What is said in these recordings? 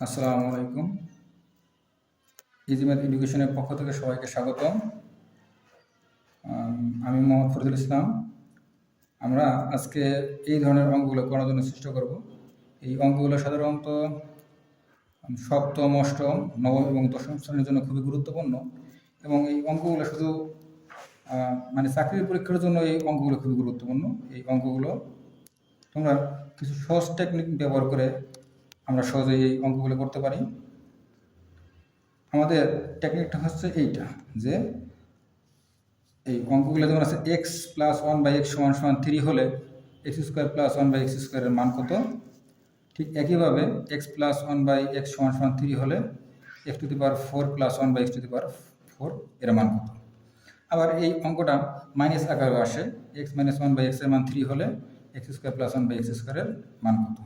আসসালামু আলাইকুম। ইজিমেদ এডুকেশনের পক্ষ থেকে সবাইকে স্বাগত আমি মোহাম্মদ ফরিদুল ইসলাম। আমরা আজকে এই ধরনের অঙ্কগুলো করার জন্য চেষ্টা করব। এই অঙ্কগুলো সাধারণত সপ্তম, অষ্টম, নবম এবং দশম শ্রেণির জন্য খুবই গুরুত্বপূর্ণ এবং এই অঙ্কগুলো শুধু মানে চাকরির পরীক্ষার জন্য এই অঙ্কগুলো খুবই গুরুত্বপূর্ণ। এই অঙ্কগুলো তোমরা কিছু সহজ টেকনিক ব্যবহার করে আমরা সহজেই এই অঙ্কগুলো করতে পারি। আমাদের টেকনিকটা হচ্ছে এইটা, যে এই অঙ্কগুলো যেমন আছে x plus one by x সমান সমান থ্রি হলে x square plus one by x স্কোয়ারের মান কত? ঠিক একইভাবে x plus one by x সমান সমান থ্রি হলে x to the power four plus one by x to the power four এর মান কত? আবার এই অঙ্কটা মাইনাস আকারে আসে এক্স মাইনাস ওয়ান বাই এক্সের মান থ্রি হলে x square plus one by x স্কোয়ারের মান কত?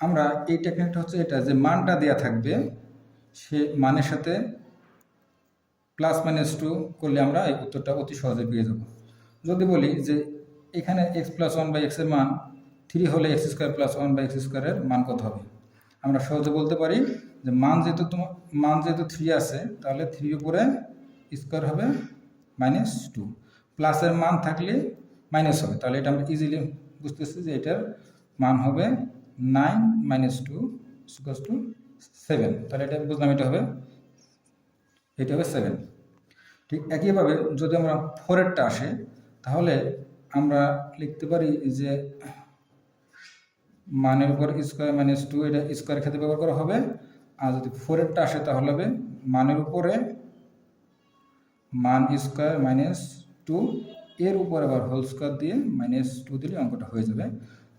আমরা এই টেকনিকটা হচ্ছে এটা, যে মানটা দেয়া থাকবে, সে মানের সাথে প্লাস মাইনাস টু করলে আমরা এই উত্তরটা অতি সহজে পেয়ে যাব। যদি বলি যে এখানে এক্স প্লাস ওয়ান বাই এক্সের মান থ্রি হলে x square plus one by x স্কোয়ারের মান কত হবে? আমরা সহজে বলতে পারি যে মান যেহেতু তোমার মান যেহেতু থ্রি আছে, তাহলে থ্রি উপরে স্কোয়ার হবে মাইনাস টু প্লাসের মান থাকলে মাইনাস হবে। তাহলে এটা আমরা ইজিলি বুঝতেছি যে এটার মান হবে nine minus two equal to seven তাহলে এটা বুঝলাম, এটা হবে এটা হবে সেভেন ঠিক একইভাবে যদি আমরা ফোরেরটা আসে, তাহলে আমরা লিখতে পারি যে মানের উপর স্কোয়ার মাইনাস টু এটা স্কোয়ার ক্ষেত্রে ব্যবহার করা হবে। আর যদি ফোরেরটা আসে, তাহলে হবে মানের উপরে মান স্কোয়ার মাইনাস টু এর উপর আবার হোল স্কোয়ার দিয়ে মাইনাস টু দিলে অঙ্কটা হয়ে যাবে।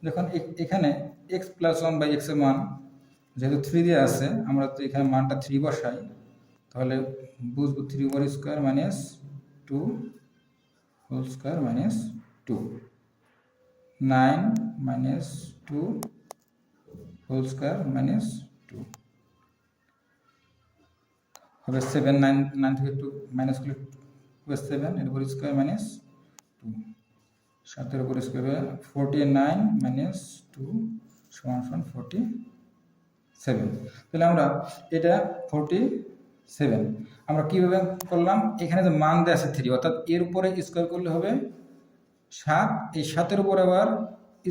যখন এখানে এক্স প্লাস ওয়ান বাই এক্সের মান যেহেতু থ্রি দিয়ে আছে, আমরা তো এখানে মানটা থ্রি বসাই, তাহলে বুঝব three over square minus two whole square minus two nine minus two whole square minus two হবে সেভেন নাইন নাইন থেকে টু মাইনাস করলে সেভেন এর উপর স্কোয়ার মাইনাস টু সাতের উপর স্কোয়ার হবে ফোরটি নাইন মাইনাস টু সমান সমান ফোরটি সেভেন তাহলে আমরা এটা ফোরটি সেভেন আমরা কীভাবে করলাম? এখানে যে মান দেওয়া আছে থ্রি অর্থাৎ এর উপরে স্কোয়ার করলে হবে সাত। এই সাতের উপর আবার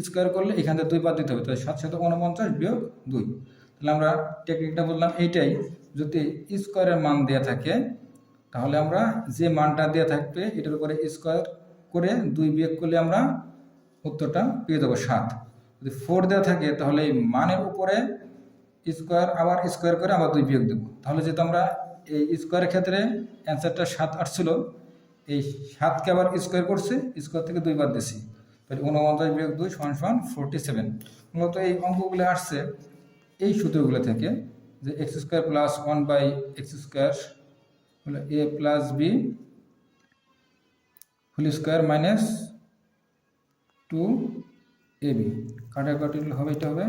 স্কোয়ার করলে এখান থেকে দুই পাত দিতে হবে। তাহলে সাত শত উনপঞ্চাশ বিয়োগ দুই। তাহলে আমরা টেকনিকটা বললাম এইটাই। যদি স্কোয়ারের মান দেওয়া থাকে, তাহলে আমরা যে মানটা দেওয়া থাকবে, এটার উপরে স্কোয়ার করে দুই বিয়োগ করলে আমরা উত্তরটা পেয়ে যাব সাত। যদি ফোর দেওয়া থাকে, তাহলে এই মানের উপরে স্কোয়ার আবার স্কোয়ার করে আবার দুই বিয়োগ দেবো। তাহলে যেহেতু আমরা এই স্কোয়ারের ক্ষেত্রে অ্যান্সারটা সাত আসছিল এই সাতকে আবার স্কোয়ার করছে স্কোয়ার থেকে দুইবার দিছি। তাহলে উনপঞ্চাশ বিয়োগ দুই সমান সমান ফোরটি সেভেন মূলত এই অঙ্কগুলো আসছে এই সূত্রগুলো থেকে যে x square plus one by x square a plus b whole square minus two a b. কাটাকাটি হবে, এটা হবে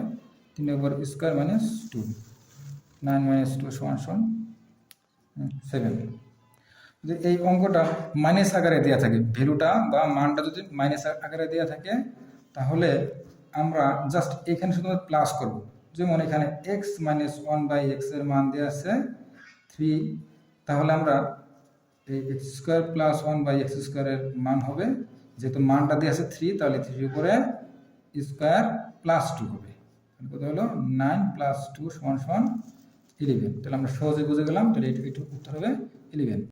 তিন over square minus two nine minus two সমান সমান সেভেন। যদি এই অঙ্কটা মাইনাস আকারে দেওয়া থাকে, ভ্যালুটা বা মানটা যদি মাইনাস আকারে দেওয়া থাকে, তাহলে আমরা জাস্ট এখানে শুধুমাত্র প্লাস করব। যেমন এখানে এক্স মাইনাস ওয়ান বাই এক্সের মান দেওয়া আছে থ্রি তাহলে আমরা এই x square plus one by x স্কোয়ারের মান হবে। যেহেতু মানটা দিয়ে আছে থ্রি তাহলে থ্রি উপরে স্কোয়ার প্লাস টু হবে। কত হলো? নাইন প্লাস টু সমান সমান ইলেভেন তাহলে আমরা সহজে বুঝে গেলাম, তাহলে এটুকু উত্তর হবে ইলেভেন